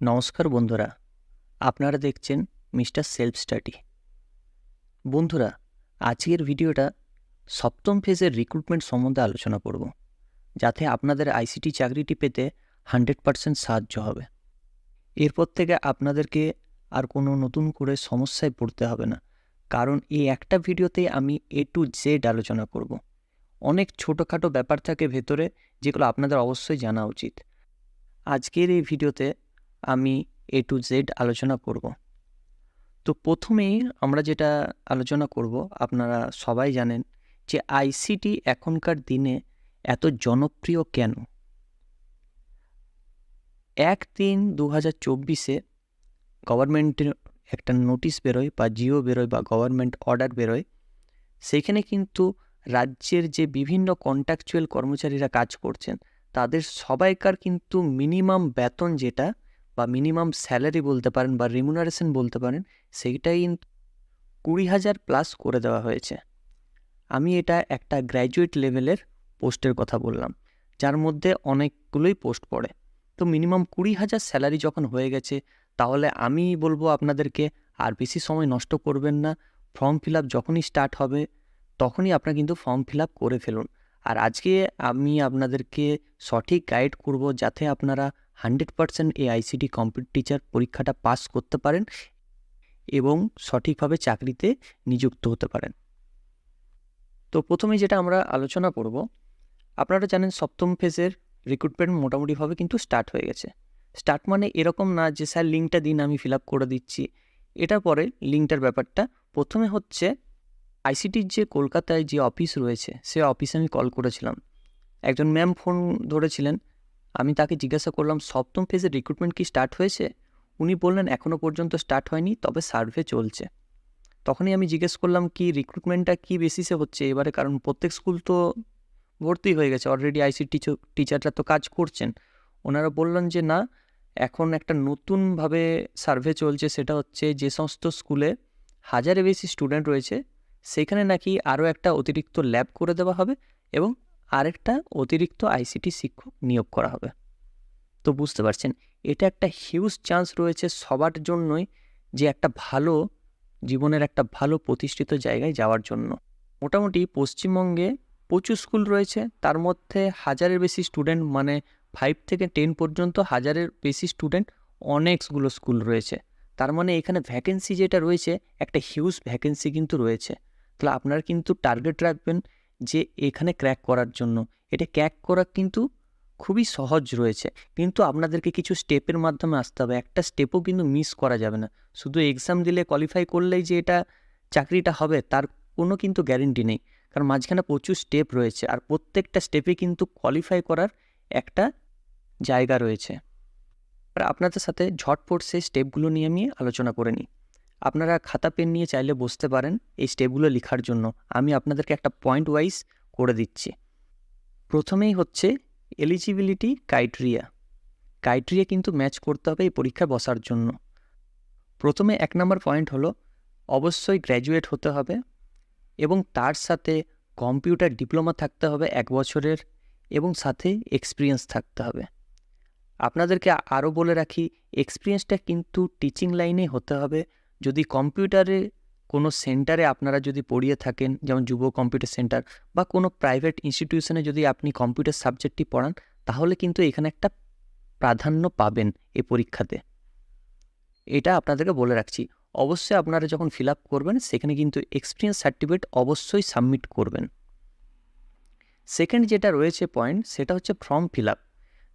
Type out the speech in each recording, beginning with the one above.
নমস্কার বন্ধুরা, আপনারা দেখছেন মিস্টার সেলফ স্টাডি। বন্ধুরা, আজকের ভিডিওটা সপ্তম ফেজের রিক্রুটমেন্ট সম্বন্ধে আলোচনা করব, যাতে আপনাদের আইসিটি চাকরিটি পেতে হান্ড্রেড পারসেন্ট সাহায্য হবে। এরপর থেকে আপনাদেরকে আর কোনো নতুন করে সমস্যায় পড়তে হবে না, কারণ এই একটা ভিডিওতে আমি এ টু জেড আলোচনা করব। অনেক ছোটোখাটো ব্যাপার থাকে ভেতরে, যেগুলো আপনাদের অবশ্যই জানা উচিত। আজকের এই ভিডিওতে আমি এ টু জেড আলোচনা করব। তো প্রথমেই আমরা যেটা আলোচনা করব, আপনারা সবাই জানেন যে আইসিটি এখনকার দিনে এত জনপ্রিয় কেন? এক তিন দু হাজার চব্বিশে গভর্নমেন্টের একটা নোটিশ বেরোয় বা জিও বেরোয় বা গভর্নমেন্ট অর্ডার বেরোয় সেইখানে কিন্তু রাজ্যের যে বিভিন্ন কন্ট্রাকচুয়াল কর্মচারীরা কাজ করছেন, তাদের সবাইকার কিন্তু মিনিমাম বেতন যেটা বা মিনিমাম স্যালারি বলতে পারেন বা রিমুনারেশন বলতে পারেন, সেইটাই কুড়ি হাজার প্লাস করে দেওয়া হয়েছে। আমি এটা একটা গ্র্যাজুয়েট লেভেলের পোস্টের কথা বললাম, যার মধ্যে অনেকগুলোই পোস্ট পড়ে। তো মিনিমাম কুড়ি হাজার স্যালারি যখন হয়ে গেছে, তাহলে আমি বলব আপনাদেরকে আর বেশি সময় নষ্ট করবেন না। ফর্ম ফিল আপ যখনই স্টার্ট হবে, তখনই আপনারা কিন্তু ফর্ম ফিল আপ করে ফেলুন। আর আজকে আমি আপনাদেরকে সঠিক গাইড করব, যাতে আপনারা হান্ড্রেড পারসেন্ট এই আইসিটি কম্পিউটার টিচার পরীক্ষাটা পাস করতে পারেন এবং সঠিকভাবে চাকরিতে নিযুক্ত হতে পারেন। তো প্রথমে যেটা আমরা আলোচনা করব, আপনারা জানেন সপ্তম ফেজের রিক্রুটমেন্ট মোটামুটিভাবে কিন্তু স্টার্ট হয়ে গেছে। স্টার্ট মানে এরকম না যে, স্যার, লিঙ্কটা দিন, আমি ফিল আপ করে দিচ্ছি। এটার পরে লিঙ্কটার ব্যাপারটা। প্রথমে হচ্ছে আইসিটির যে কলকাতায় যে অফিস রয়েছে, সে অফিসে আমি কল করেছিলাম। একজন ম্যাম ফোন ধরেছিলেন আমি তাকে জিজ্ঞাসা করলাম, সপ্তম ফেজের রিক্রুটমেন্ট কি স্টার্ট হয়েছে? উনি বললেন এখনও পর্যন্ত স্টার্ট হয়নি, তবে সার্ভে চলছে। তখনই আমি জিজ্ঞেস করলাম, কি রিক্রুটমেন্টটা কী বেসিসে হচ্ছে? এবারে কারণ প্রত্যেক স্কুল তো ভর্তি হয়ে গেছে অলরেডি আইসি টিচাররা তো কাজ করছেন। ওনারা বললেন যে, না, এখন একটা নতুনভাবে সার্ভে চলছে, সেটা হচ্ছে যে সমস্ত স্কুলে হাজারে বেশি স্টুডেন্ট রয়েছে, সেখানে নাকি আরও একটা অতিরিক্ত ল্যাব করে দেওয়া হবে এবং আরেকটা অতিরিক্ত আইসিটি শিক্ষক নিয়োগ করা হবে। তো বুঝতে পারছেন, এটা একটা হিউজ চান্স রয়েছে সবার জন্যই যে একটা ভালো, জীবনের একটা ভালো প্রতিষ্ঠিত জায়গায় যাওয়ার জন্য। মোটামুটি পশ্চিমবঙ্গে প্রচুর স্কুল রয়েছে, তার মধ্যে হাজারের বেশি স্টুডেন্ট মানে ফাইভ থেকে টেন পর্যন্ত হাজারের বেশি স্টুডেন্ট অনেকগুলো স্কুল রয়েছে। তার মানে এখানে ভ্যাকেন্সি যেটা রয়েছে, একটা হিউজ ভ্যাকেন্সি কিন্তু রয়েছে। তাহলে আপনারা কিন্তু টার্গেট রাখবেন যে এখানে ক্র্যাক করার জন্য। এটা ক্র্যাক করা কিন্তু খুবই সহজ রয়েছে। কিন্তু আপনাদেরকে কিছু স্টেপের মাধ্যমে আসতে হবে। একটা স্টেপও কিন্তু মিস করা যাবে না। শুধু এক্সাম দিলে কোয়ালিফাই করলেই যে এটা চাকরিটা হবে, তার কোনো কিন্তু গ্যারেন্টি নেই। কারণ মাঝখানে প্রচুর স্টেপ রয়েছে আর প্রত্যেকটা স্টেপে কিন্তু কোয়ালিফাই করার একটা জায়গা রয়েছে। আর আপনাদের সাথে ঝটপট সেই স্টেপগুলো নিয়ে আমি আলোচনা করে নিই। আপনারা খাতা, পেন নিয়ে চাইলে বসতে পারেন এই স্টেপগুলো লেখার জন্য। আমি আপনাদেরকে একটা পয়েন্ট ওয়াইজ করে দিচ্ছি। প্রথমেই হচ্ছে এলিজিবিলিটি ক্রাইটেরিয়া ক্রাইটেরিয়া কিন্তু ম্যাচ করতে হবে এই পরীক্ষায় বসার জন্য। প্রথমে এক নম্বর পয়েন্ট হলো, অবশ্যই গ্র্যাজুয়েট হতে হবে এবং তার সাথে কম্পিউটার ডিপ্লোমা থাকতে হবে এক বছরের এবং সাথে এক্সপিরিয়েন্স থাকতে হবে। আপনাদেরকে আরও বলে রাখি এক্সপিরিয়েন্সটা কিন্তু টিচিং লাইনে হতে হবে। যদি কম্পিউটারে কোনো সেন্টারে আপনারা যদি পড়িয়ে থাকেন, যেমন যুব কম্পিউটার সেন্টার বা কোনো প্রাইভেট ইনস্টিটিউশনে যদি আপনি কম্পিউটার সাবজেক্টটি পড়ান, তাহলে কিন্তু এখানে একটা প্রাধান্য পাবেন এ পরীক্ষাতে। এটা আপনাদেরকে বলে রাখছি। অবশ্যই আপনারা যখন ফিল আপ করবেন, সেখানে কিন্তু এক্সপিরিয়েন্স সার্টিফিকেট অবশ্যই সাবমিট করবেন। সেকেন্ড যেটা রয়েছে পয়েন্ট সেটা হচ্ছে ফর্ম ফিল আপ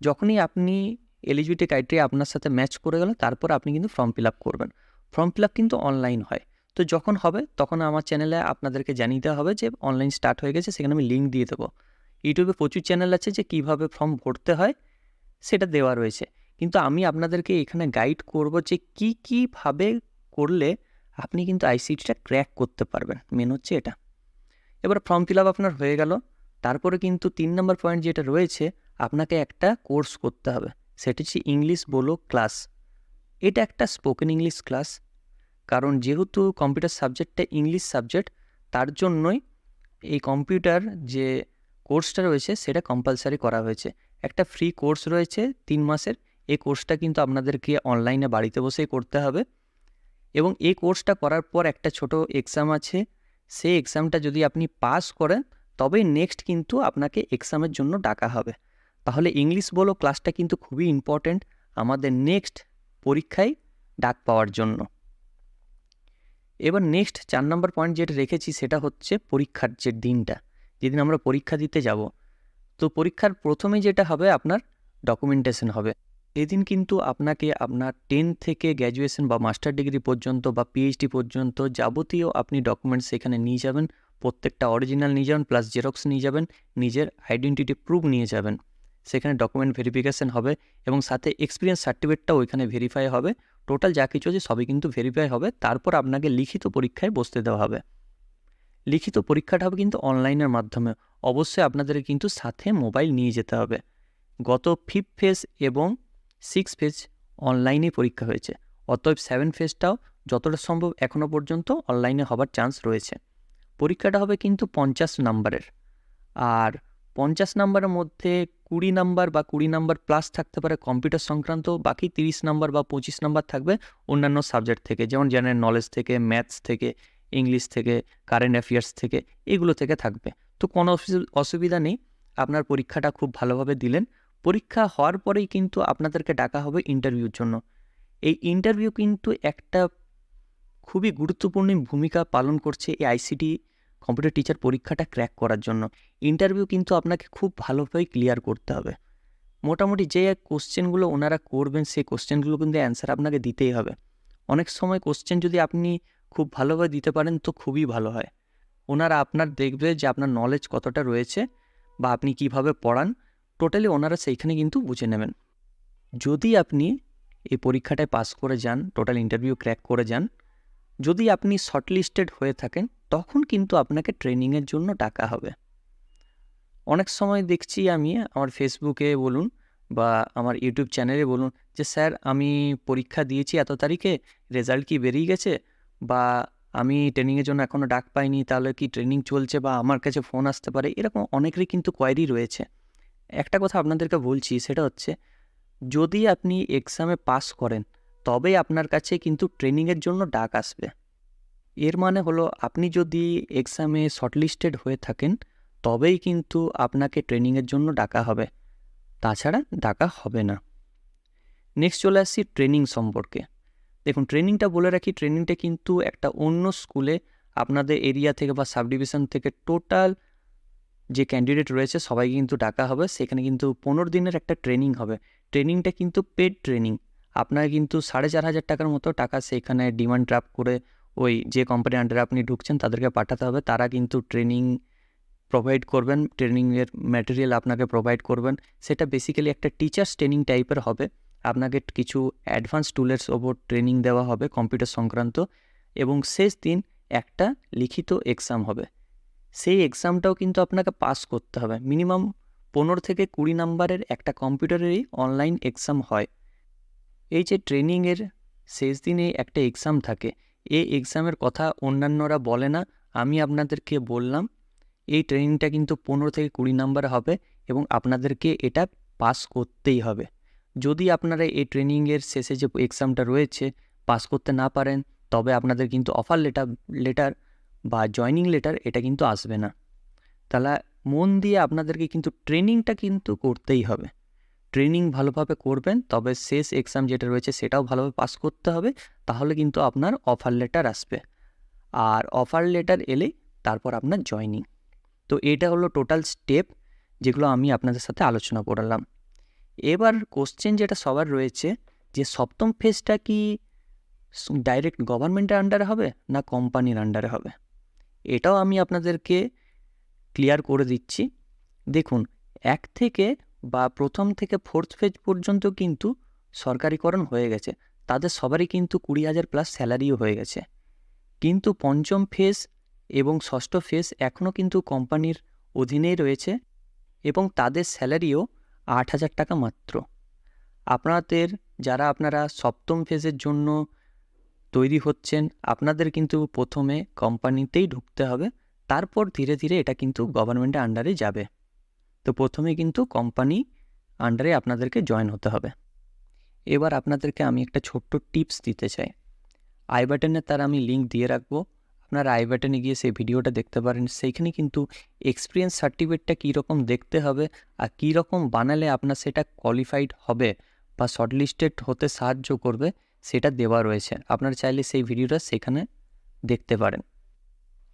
যখনই আপনি এলিজিবিলিটি ক্রাইটেরিয়া আপনার সাথে ম্যাচ করে গেল তারপর আপনি কিন্তু ফর্ম ফিল আপ করবেন। ফর্ম ফিল আপ কিন্তু অনলাইন হয়। তো যখন হবে, তখন আমার চ্যানেলে আপনাদেরকে জানিয়ে দেওয়া হবে যে অনলাইন স্টার্ট হয়ে গেছে, সেখানে আমি লিঙ্ক দিয়ে দেবো। ইউটিউবে প্রচুর চ্যানেল আছে যে, কীভাবে ফর্ম ভরতে হয়, সেটা দেওয়া রয়েছে। কিন্তু আমি আপনাদেরকে এখানে গাইড করব যে, কি, কীভাবে করলে আপনি কিন্তু আইসিটিটা ক্র্যাক করতে পারবেন। মেন হচ্ছে এটা। এবার ফর্ম ফিল আপ আপনার হয়ে গেল। তারপরে কিন্তু তিন নম্বর পয়েন্ট যেটা রয়েছে, আপনাকে একটা কোর্স করতে হবে। সেটা হচ্ছে ইংলিশ বলো ক্লাস এটা একটা স্পোকেন ইংলিশ ক্লাস কারণ যেহেতু কম্পিউটার সাবজেক্টটা ইংলিশ সাবজেক্ট তার জন্যই এই কম্পিউটার যে কোর্সটা রয়েছে, সেটা কম্পালসারি করা হয়েছে। একটা ফ্রি কোর্স রয়েছে তিন মাসের, এই কোর্সটা কিন্তু আপনাদেরকে অনলাইনে বাড়িতে বসেই করতে হবে। এবং এই কোর্সটা করার পর একটা ছোট এক্সাম আছে, সেই এক্সামটা যদি আপনি পাস করেন, তবেই নেক্সট কিন্তু আপনাকে এক্সামের জন্য ডাকা হবে। তাহলে ইংলিশ বলো ক্লাসটা কিন্তু খুবই ইম্পর্ট্যান্ট আমাদের নেক্সট পরীক্ষায় ডাক পাওয়ার জন্য। এবার নেক্সট চার নম্বর পয়েন্ট যেটা রেখেছি সেটা হচ্ছে পরীক্ষার যে দিনটা, যেদিন আমরা পরীক্ষা দিতে যাব। তো পরীক্ষার প্রথমে যেটা হবে আপনার ডকুমেন্টেশন হবে। এদিন কিন্তু আপনাকে আপনার টেন থেকে গ্র্যাজুয়েশন বা মাস্টার ডিগ্রি পর্যন্ত বা পিএইচডি পর্যন্ত যাবতীয় আপনি ডকুমেন্টস এখানে নিয়ে যাবেন, প্রত্যেকটা অরিজিনাল নিয়ে যাবেন প্লাস জেরক্স নিয়ে যাবেন, নিজের আইডেন্টিটি প্রুফ নিয়ে যাবেন। সেখানে ডকুমেন্ট ভেরিফিকেশন হবে এবং সাথে এক্সপিরিয়েন্স সার্টিফিকেটটাও ওইখানে ভেরিফাই হবে। টোটাল যা কিছু আছে সবই কিন্তু ভেরিফাই হবে। তারপর আপনাকে লিখিত পরীক্ষায় বসতে দেওয়া হবে। লিখিত পরীক্ষাটা হবে কিন্তু অনলাইনের মাধ্যমে। অবশ্যই আপনাদের কিন্তু সাথে মোবাইল নিয়ে যেতে হবে। গত ফিফথ ফেজ এবং সিক্স ফেজ অনলাইনে পরীক্ষা হয়েছে। অতএব সেভেন ফেজটাও যতটা সম্ভব এখনও পর্যন্ত অনলাইনে হবার চান্স রয়েছে। পরীক্ষাটা হবে কিন্তু পঞ্চাশ নাম্বারের আর পঞ্চাশ নাম্বারের মধ্যে কুড়ি নাম্বার বা কুড়ি নাম্বার প্লাস থাকতে পারে কম্পিউটার সংক্রান্ত, বাকি তিরিশ নাম্বার বা পঁচিশ নাম্বার থাকবে অন্যান্য সাবজেক্ট থেকে, যেমন জেনারেল নলেজ থেকে ম্যাথস থেকে ইংলিশ থেকে কারেন্ট অ্যাফেয়ার্স থেকে, এগুলো থেকে থাকবে। তো কোনো অসুবিধা নেই, আপনার পরীক্ষাটা খুব ভালোভাবে দিলেন। পরীক্ষা হওয়ার পরেই কিন্তু আপনাদেরকে ডাকা হবে ইন্টারভিউর জন্য। এই ইন্টারভিউ কিন্তু একটা খুবই গুরুত্বপূর্ণ ভূমিকা পালন করছে এই আইসিটি কম্পিউটার টিচার পরীক্ষাটা ক্র্যাক করার জন্য। ইন্টারভিউ কিন্তু আপনাকে খুব ভালোভাবেই ক্লিয়ার করতে হবে। মোটামুটি যে কোশ্চেনগুলো ওনারা করবেন, সেই কোশ্চেনগুলো কিন্তু অ্যান্সার আপনাকে দিতেই হবে। অনেক সময় কোশ্চেন যদি আপনি খুব ভালোভাবে দিতে পারেন, তো খুবই ভালো হয়। ওনারা আপনার দেখবে যে আপনার নলেজ কতটা রয়েছে বা আপনি কীভাবে পড়ান। টোটালি ওনারা সেইখানে কিন্তু বুঝে নেবেন। যদি আপনি এই পরীক্ষাটায় পাস করে যান টোটাল ইন্টারভিউ ক্র্যাক করে যান যদি আপনি শর্টলিস্টেড হয়ে থাকেন, তখন কিন্তু আপনাকে ট্রেনিংয়ের জন্য ডাকা হবে। অনেক সময় দেখছি আমি আমার ফেসবুকে বলুন বা আমার ইউটিউব চ্যানেলে বলুন যে, স্যার, আমি পরীক্ষা দিয়েছি এত তারিখে রেজাল্ট কি বেরিয়ে গেছে? বা আমি ট্রেনিংয়ের জন্য এখনও ডাক পাইনি, তাহলে কি ট্রেনিং চলছে বা আমার কাছে ফোন আসতে পারে? এরকম অনেকেরই কিন্তু কোয়ারি রয়েছে। একটা কথা আপনাদেরকে বলছি, সেটা হচ্ছে, যদি আপনি এক্সামে পাস করেন তবেই আপনার কাছে কিন্তু ট্রেনিংয়ের জন্য ডাক আসবে। এর মানে হলো, আপনি যদি এক্সামে শর্টলিস্টেড হয়ে থাকেন, তবেই কিন্তু আপনাকে ট্রেনিংয়ের জন্য ডাকা হবে। তাছাড়া ডাকা হবে না। নেক্সট চলে আসছি ট্রেনিং সম্পর্কে। দেখুন ট্রেনিংটা বলে রাখি ট্রেনিংটা কিন্তু একটা অন্য স্কুলে আপনাদের এরিয়া থেকে বা সাব ডিভিশন থেকে টোটাল যে ক্যান্ডিডেট রয়েছে, সবাইকে কিন্তু ডাকা হবে। সেখানে কিন্তু পনেরো দিনের একটা ট্রেনিং হবে। ট্রেনিংটা কিন্তু পেড ট্রেনিং আপনার কিন্তু সাড়ে চার হাজার টাকার মতো টাকা সেখানে ডিমান্ড ড্রাফট করে ওই যে কোম্পানির আন্ডারে আপনি ঢুকছেন, তাদেরকে পাঠাতে হবে। তারা কিন্তু ট্রেনিং প্রোভাইড করবেন ট্রেনিংয়ের ম্যাটেরিয়াল আপনাকে প্রোভাইড করবেন। সেটা বেসিক্যালি একটা টিচার্স ট্রেনিং টাইপের হবে। আপনাকে কিছু অ্যাডভান্স টুলের ওপর ট্রেনিং দেওয়া হবে কম্পিউটার সংক্রান্ত। এবং শেষ দিন একটা লিখিত এক্সাম হবে। সেই এক্সামটাও কিন্তু আপনাকে পাস করতে হবে। মিনিমাম পনেরো থেকে কুড়ি নাম্বারের একটা কম্পিউটারেরই অনলাইন এক্সাম হয়। এই যে ট্রেনিংয়ের শেষ দিনে একটা এক্সাম থাকে, এই এক্সামের কথা অন্যান্যরা বলে না, আমি আপনাদেরকে বললাম, এই ট্রেনিংটা কিন্তু পনেরো থেকে কুড়ি নাম্বার হবে এবং আপনাদেরকে এটা পাস করতেই হবে। যদি আপনারা এই ট্রেনিংয়ের শেষে যে এক্সামটা রয়েছে পাস করতে না পারেন, তবে আপনাদের কিন্তু অফার লেটার লেটার বা জয়নিং লেটার এটা কিন্তু আসবে না। তাহলে মন দিয়ে আপনাদেরকে কিন্তু ট্রেনিংটা কিন্তু করতেই হবে। ট্রেনিং ভালোভাবে করবেন, তবে শেষ এক্সাম যেটা রয়েছে সেটাও ভালোভাবে পাস করতে হবে, তাহলে কিন্তু আপনার অফার লেটার আসবে। আর অফার লেটার এলেই তারপর আপনার জয়নিং তো এটা হলো টোটাল স্টেপ যেগুলো আমি আপনাদের সাথে আলোচনা করালাম। এবার কোশ্চেন যেটা সবার রয়েছে, যে সপ্তম ফেজটা কি ডাইরেক্ট গভর্নমেন্টের আন্ডারে হবে না কোম্পানির আন্ডারে হবে? এটাও আমি আপনাদেরকে ক্লিয়ার করে দিচ্ছি। দেখুন, এক থেকে বা প্রথম থেকে ফোর্থ ফেজ পর্যন্ত কিন্তু সরকারিকরণ হয়ে গেছে। তাদের সবারই কিন্তু কুড়ি হাজার প্লাস স্যালারিও হয়ে গেছে। কিন্তু পঞ্চম ফেজ এবং ষষ্ঠ ফেজ এখনও কিন্তু কোম্পানির অধীনেই রয়েছে এবং তাদের স্যালারিও আট হাজার টাকা মাত্র। আপনাদের যারা আপনারা সপ্তম ফেজের জন্য তৈরি হচ্ছেন, আপনাদের কিন্তু প্রথমে কোম্পানিতেই ঢুকতে হবে। তারপর ধীরে ধীরে এটা কিন্তু গভর্নমেন্টের আন্ডারে যাবে। তো প্রথমে কিন্তু কোম্পানি আন্ডারে আপনাদেরকে জয়েন হতে হবে। এবার আপনাদেরকে আমি একটা ছোট্ট টিপস দিতে চাই। আই বাটনে তার আমি লিঙ্ক দিয়ে রাখব। আপনারা আই বাটনে গিয়ে সেই ভিডিওটা দেখতে পারেন। সেইখানে কিন্তু এক্সপিরিয়েন্স সার্টিফিকেটটা কীরকম দেখতে হবে আর কীরকম বানালে আপনার সেটা কোয়ালিফাইড হবে বা শর্টলিস্টেড হতে সাহায্য করবে, সেটা দেওয়া রয়েছে। আপনারা চাইলে সেই ভিডিওটা সেখানে দেখতে পারেন।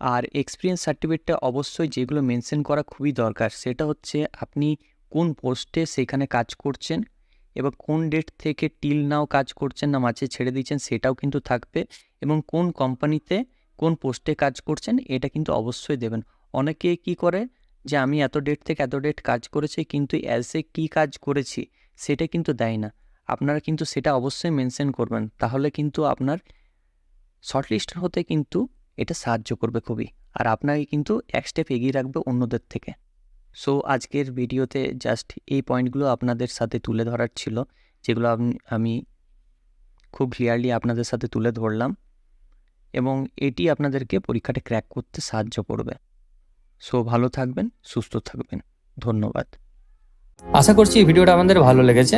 আর এক্সপিরিয়েন্স সার্টিফিকেটটা অবশ্যই যেগুলো মেনশন করা খুবই দরকার, সেটা হচ্ছে আপনি কোন পোস্টে সেখানে কাজ করছেন এবং কোন ডেট থেকে টিল নাও কাজ করছেন না মাঝে ছেড়ে দিচ্ছেন সেটাও কিন্তু থাকবে এবং কোন কোম্পানিতে কোন পোস্টে কাজ করছেন এটা কিন্তু অবশ্যই দেবেন। অনেকে কি করে যে আমি এত ডেট থেকে এত ডেট কাজ করেছি কিন্তু অ্যাজ এ কী কাজ করেছি সেটা কিন্তু দেয় না। আপনারা কিন্তু সেটা অবশ্যই মেনশন করবেন, তাহলে কিন্তু আপনার শর্টলিস্ট হতে কিন্তু এটা সাহায্য করবে খুবই। আর আপনাকে কিন্তু এক স্টেপ এগিয়ে রাখবে অন্যদের থেকে। সো আজকের ভিডিওতে জাস্ট এই পয়েন্টগুলো আপনাদের সাথে তুলে ধরার ছিল, যেগুলো আমি খুব ক্লিয়ারলি আপনাদের সাথে তুলে ধরলাম এবং এটি আপনাদেরকে পরীক্ষাটা ক্র্যাক করতে সাহায্য করবে। সো ভালো থাকবেন, সুস্থ থাকবেন। ধন্যবাদ। আশা করছি এই ভিডিওটা আমাদের ভালো লেগেছে।